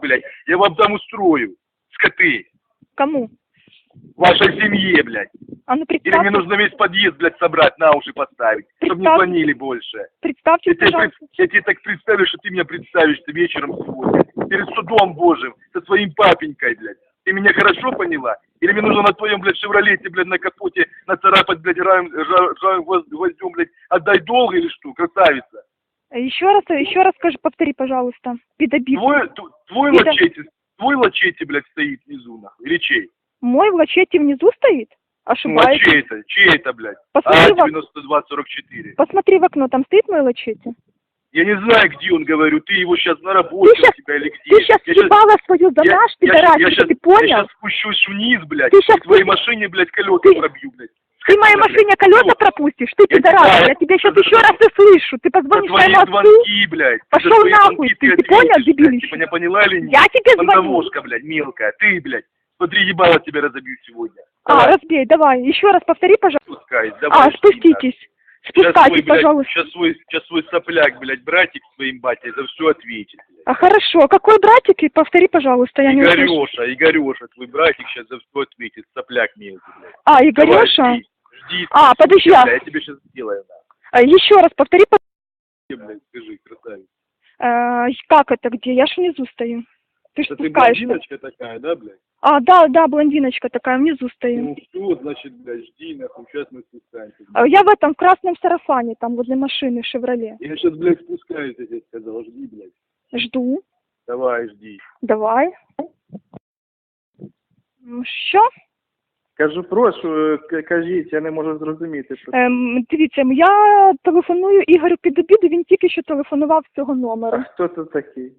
блядь, я вам там устрою, скоты, Кому? вашей семье, блядь. А ну Или представьте, мне нужно весь подъезд, блядь, собрать, на уши поставить, чтобы не звонили больше. представьте, Я тебе, я тебе так представлю, что ты меня представишься вечером сегодня, перед судом Божьим, со своим папенькой, блядь. Ты меня хорошо поняла? Или мне нужно на твоем, блядь, шевролете, блядь, на капоте нацарапать, блядь, ржавым гвоз- гвоздем, блядь, отдай долг или что, красавица? Еще раз, еще раз скажи, повтори, пожалуйста. Педобит. Твой, твой Вида- лачете, твой лачете, блядь, стоит внизу, нахуй, или чей? Мой в лачете внизу стоит? Ну, а Ошибаюсь. чей это? Чей это, блядь? Посмотри, А, в ок- 9244. посмотри в окно, там стоит мой лачете? Я не знаю, где он, говорю, ты его сейчас на работе Ты щас- у тебя или где. Ты сейчас Я съебала свою за я- наш я я ты Я понял? сейчас спущусь вниз, блядь, Ты и щас твоей машине, блядь, колеса Ты- пробью, блядь. Ты моей машине колеса пропустишь, ты пидорас, я тебя сейчас еще раз услышу, ты позвонишь моему отцу. Пошел нахуй, ты- ты понял, блядь. дебилище? Ты меня поняла или нет? я тебе звоню. Бандовошка, блядь, мелкая. Ты, блядь, смотри, ебало тебя разобью сегодня. А, Давай, разбей, давай, еще раз повтори, пожалуйста. спускай, давай. А, спуститесь. Сейчас свой, Спускайтесь, блядь, пожалуйста. сейчас свой, сейчас свой сопляк, блядь, братик своим батей за все ответит. блядь. А хорошо, какой братик? И повтори, пожалуйста, я не услышу. Игореша, Игореша, твой братик сейчас за все ответит, сопляк мелкий, блядь. А, Давай, Игореша? жди, жди. А, подожди, а- я тебе сейчас сделаю, да. А, Еще раз повтори, по- Блядь, скажи, красавица. а, как это, где? Я ж внизу стою. Ты ж Это ты спускаешься. блондиночка такая, да, блядь? А, да, да, блондиночка такая, внизу стою. Ну все, значит, блядь, жди, нахуй, сейчас мы спускаемся. А, Я в этом красном сарафане, там возле машины «Шевроле». Я сейчас, блядь, спускаюсь, я тебе сказал, жди, блядь. Жду. Давай, жди. Давай. Ну, Що? Кажу, прошу, кажіть, я не можу зрозуміти. Ем, дивіться, я телефоную Ігорю під обіду, він тільки що телефонував з цього А номеру. хто це такий?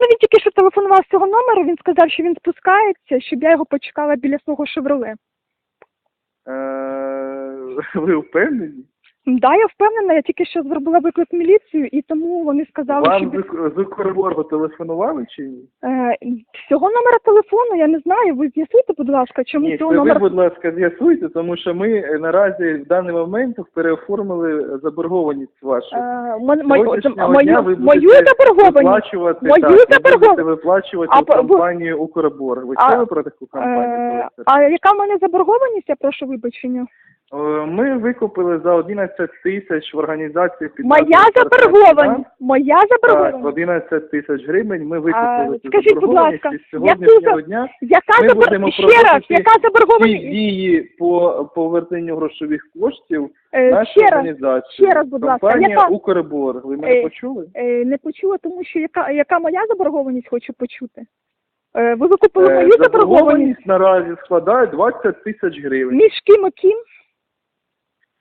Ну, він тільки що телефонував з цього номеру, він сказав, що він спускається, щоб я його почекала біля свого «Шевроле». Е, ви впевнені? Да, я впевнена, я тільки що зробила виклик в міліцію, і тому вони сказали, Вам що з з Укрборгу телефонували чи ні? е, всього номера телефону, я не знаю, ви з'ясуйте, будь ласка, чому Ні, цього ви, номера... будь ласка, з'ясуйте, тому що ми е, наразі в даний момент переоформили заборгованість вашу. Е, мо- мою, Сьогоднішнього мою, ви мою будете заборгованість. Виплачувати, Мою так, ви заборгованість? будете виплачувати А ви- компанію Укрборг. Ви А, чули про таку компанію? Е, а яка в мене заборгованість, я прошу вибачення? Е, Ми викупили за 11 тисяч в організації під Моя заборгованість, моя Так, заборгованість. 11 тисяч гривень ми А, викупили цю скажіть, будь заборгованість ласка, і з сьогоднішнього дня Яка ми будемо. Ще раз, проводити яка всі заборгованість? дії по поверненню грошових коштів Е, нашій ще раз, організації. ще раз, будь ласка, Компанія яка- Укрборг. Ви мене Е, почули? е, не почула, тому що яка, яка моя заборгованість, хочу почути. Е, ви викупили Е, мою заборгованість Заборгованість наразі складає 20 тисяч гривень. між ким і ким?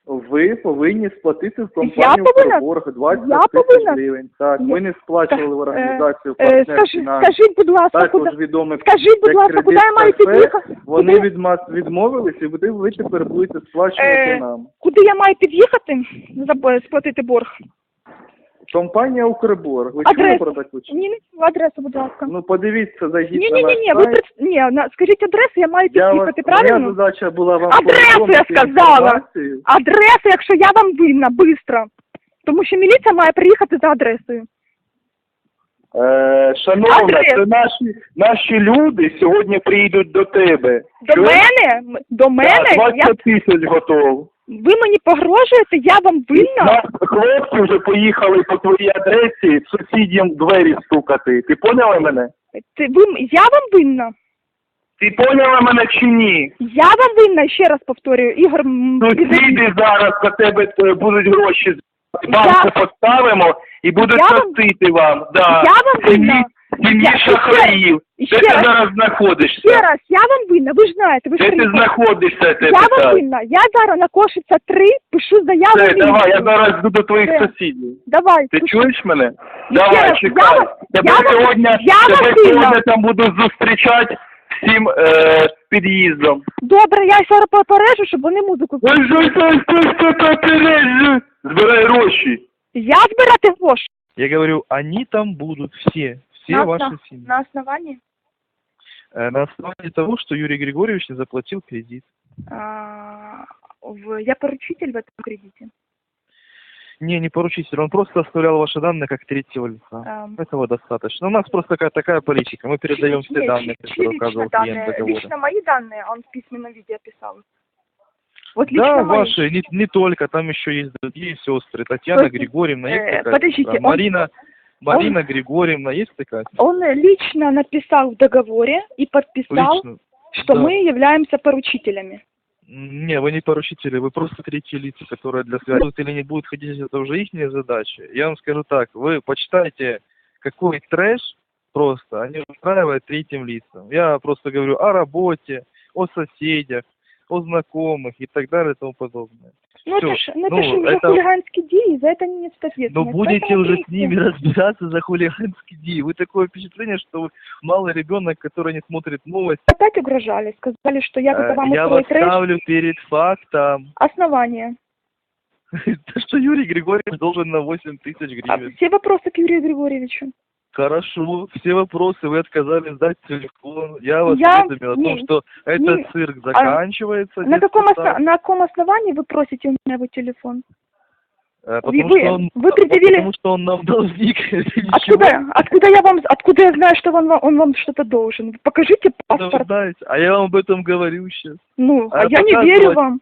Ви повинні сплатити в компанію борг 20 Я тисяч гривень. Так, ми не сплачували в Е, організацію Е, партнер скажіть, будь ласка, куди... Також відомих Скажіть, будь ласка, куди я маю «Кредит під'їхати? Вони відмовились, і ви тепер будете сплачувати Е, нам. Куди я маю під'їхати, сплатити борг? Компанія Укрборг. Ви чули про таку? ні? Ні, ні, адресу, будь ласка. Ну подивіться, зайдіть Ні, на ні, ні, ні, ви пред... ні, на... скажіть адресу, я маю Я вас, під'їхати, моя правильно? задача була вам Адресу я сказала. Адресу, якщо я вам винна, бистро. Тому що міліція має приїхати за адресою. Е, шановна, Адрес. це наші, наші люди сьогодні приїдуть до тебе. До Чуєш? мене? До мене? Так, Я... 20 тисяч готов. Ви мені погрожуєте, я вам винна? Нас хлопці вже поїхали по твоїй адресі сусідям двері стукати. Ти поняла мене? Ти, ви... Я вам винна? Ти поняла мене чи ні? Я вам винна, ще раз повторюю, Ігор... м, Сусіди зараз за тебе е, будуть гроші з Я- поставимо і будуть Я вам- вам. Да. Я вам винна. Сім'ї шахраїв. Де ще ти раз, зараз знаходишся? ще раз, я вам винна, ви ж знаєте, ви ж Де ти знаходишся, я тебе Я вам винна, я зараз на Кошиця 3 пишу заяву. Все, давай, я зараз йду до твоїх Все. сусідів. Давай, Ти пиши. чуєш мене? Ну, ще Давай, раз, чекай. я вас- Тебе я сьогодні, я тебе сьогодні там буду зустрічати всім е, під'їздом. Добре, я зараз попережу, щоб вони музику. Ой, що це, що це попереджу? Збирай гроші. Я збирати гроші. Я говорю, они там будут все, все На- ваши на- семьи. На основании? Э, На основании того, что Юрий Григорьевич не заплатил кредит. А, в- я поручитель в этом кредите. Не, не поручитель, он просто оставлял ваши данные как третьего лица. Эм, Этого достаточно. У нас просто такая, такая политика. Мы передаем все Нет, данные, которые указывал клиент договора. Лично мои данные он в письменном виде описал. Вот лично Да, мои. ваши, не, не только, там еще есть другие сестры. Татьяна есть, Григорьевна, есть э, такая подождите, сестра. он- Марина, Марина Григорьевна, есть такая сестра? Он лично написал в договоре и подписал, Лично. что да. мы являемся поручителями. Не, вы не поручители, вы просто третьи лица, которые для связи будут или не будут ходить, это уже их задача. Я вам скажу так, вы почитайте, какой трэш просто они устраивают третьим лицам. Я просто говорю о работе, о соседях, о знакомых и так далее и тому подобное. Ну, это ж, ну, это Ну, ж уже это- хулиганские за это не ответственность. будете Поэтому, уже с ними разбираться за хулиганские дни. Вы такое впечатление, что вы малый ребенок, который не смотрит новости. Опять угрожали, сказали, что я Э, вам Я вас трэш. ставлю перед фактом, Основание. что Юрий Григорьевич должен на 8 тысяч А гривен. все вопросы к Юрию Григорьевичу. Хорошо, все вопросы, вы отказались дать телефон. Я вас Я уведомил о не- том, что этот не- а цирк заканчивается. На каком, осно- на каком основании вы просите у меня его телефон? Э, Потому вы- что он, вы предъявили- потому что он нам должник. Откуда, откуда я вам, откуда я знаю, что он, вам- он вам что-то должен? Покажите Да вы паспорт. знаете, а я вам об этом говорю сейчас. Ну, А а я не верю вам.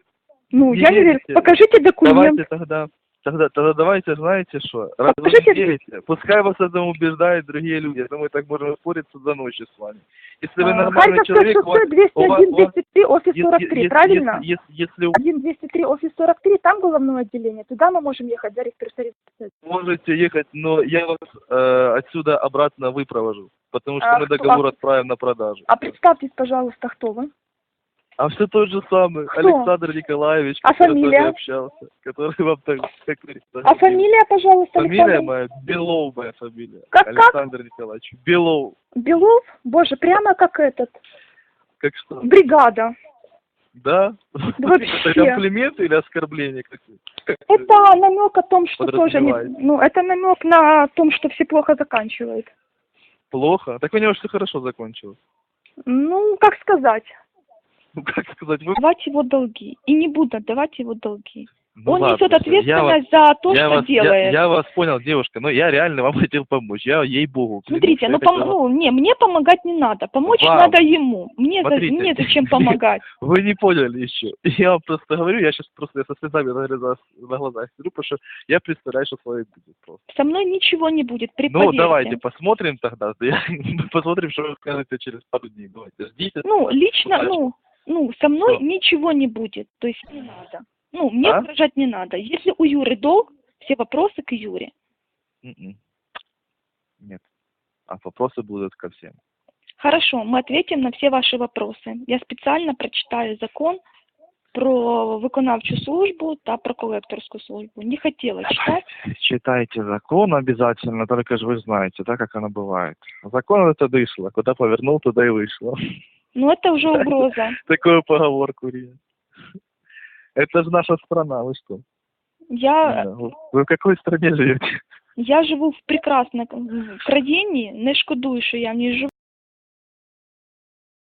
Ну, не я не верю. верите? Покажите документ. Давайте тогда, тогда, тогда давайте, знаете что, раз вы Покажите- не верите, пускай вас этому убеждают другие люди, это мы так можем спориться до ночи с вами. Если вы А, нормальный Харьковское человек, у вас- шоссе 201, у вас- у вас- 203, офис если- 43, если- правильно? Если, если, вы 1, 203, офис 43, там головное отделение. Туда мы можем ехать за регистрацией. можете ехать, но я вас э, отсюда обратно выпровожу, потому что А мы кто- договор а- отправим на продажу. А представьтесь, пожалуйста, кто вы? А все тот же самый, Кто? Александр Николаевич, А который с фамилия? вами общался, который вам так, как А фамилия, пожалуйста, Фамилия Александр? моя, Белов моя фамилия. Как- как? Александр Николаевич. Белов. Белов? Боже, прямо как этот. Как что? Бригада. Да? вообще. Это комплимент или оскорбление? Это намек о том, что тоже не... Ну, это намек на том, что все плохо заканчивают. Плохо. Так у него все хорошо закончилось. Ну, как сказать. Ну, как сказать, вы... Давать его долги. И не буду отдавать его долги. Ну, Он ладно, несет я вас- ответственность за то, я что вас, я- делает. Я, вас понял, девушка, но я реально вам хотел помочь. Я ей-богу. клянусь, Смотрите, я ну, хотел пом- вам- ну, не, мне помогать не надо. Помочь Вам. надо ему. Мне, за- Смотрите. мне зачем помогать. Вы не поняли еще. Я вам просто говорю, я сейчас просто я со слезами на глазах, на глазах сижу, потому что я представляю, что с вами будет просто. Со мной ничего не будет, при Ну, давайте посмотрим тогда. Я- Посмотрим, что вы скажете через пару дней. Давайте, ждите. Ну, лично, Хорошо. ну, ну, со мной Что? ничего не будет. То есть не надо. Ну, мне А? угрожать не надо. Если у Юры долг, все вопросы к Юре. М-м. Нет. А вопросы будут ко всем. Хорошо, мы ответим на все ваши вопросы. Я спеціально прочитаю закон про виконавчу службу та про колекторську службу. Не хотіла читати. Читайте закон обязательно, только же вы знаете, да, как оно бывает. Закон это дышло, куда повернул, туда и вышло. Ну, это уже угроза. Такую поговорку, Рия. Это же наша страна, вы что? Я, Вы в какой стране живете? я живу в прекрасній в країні, не шкодую, що я в ній живу.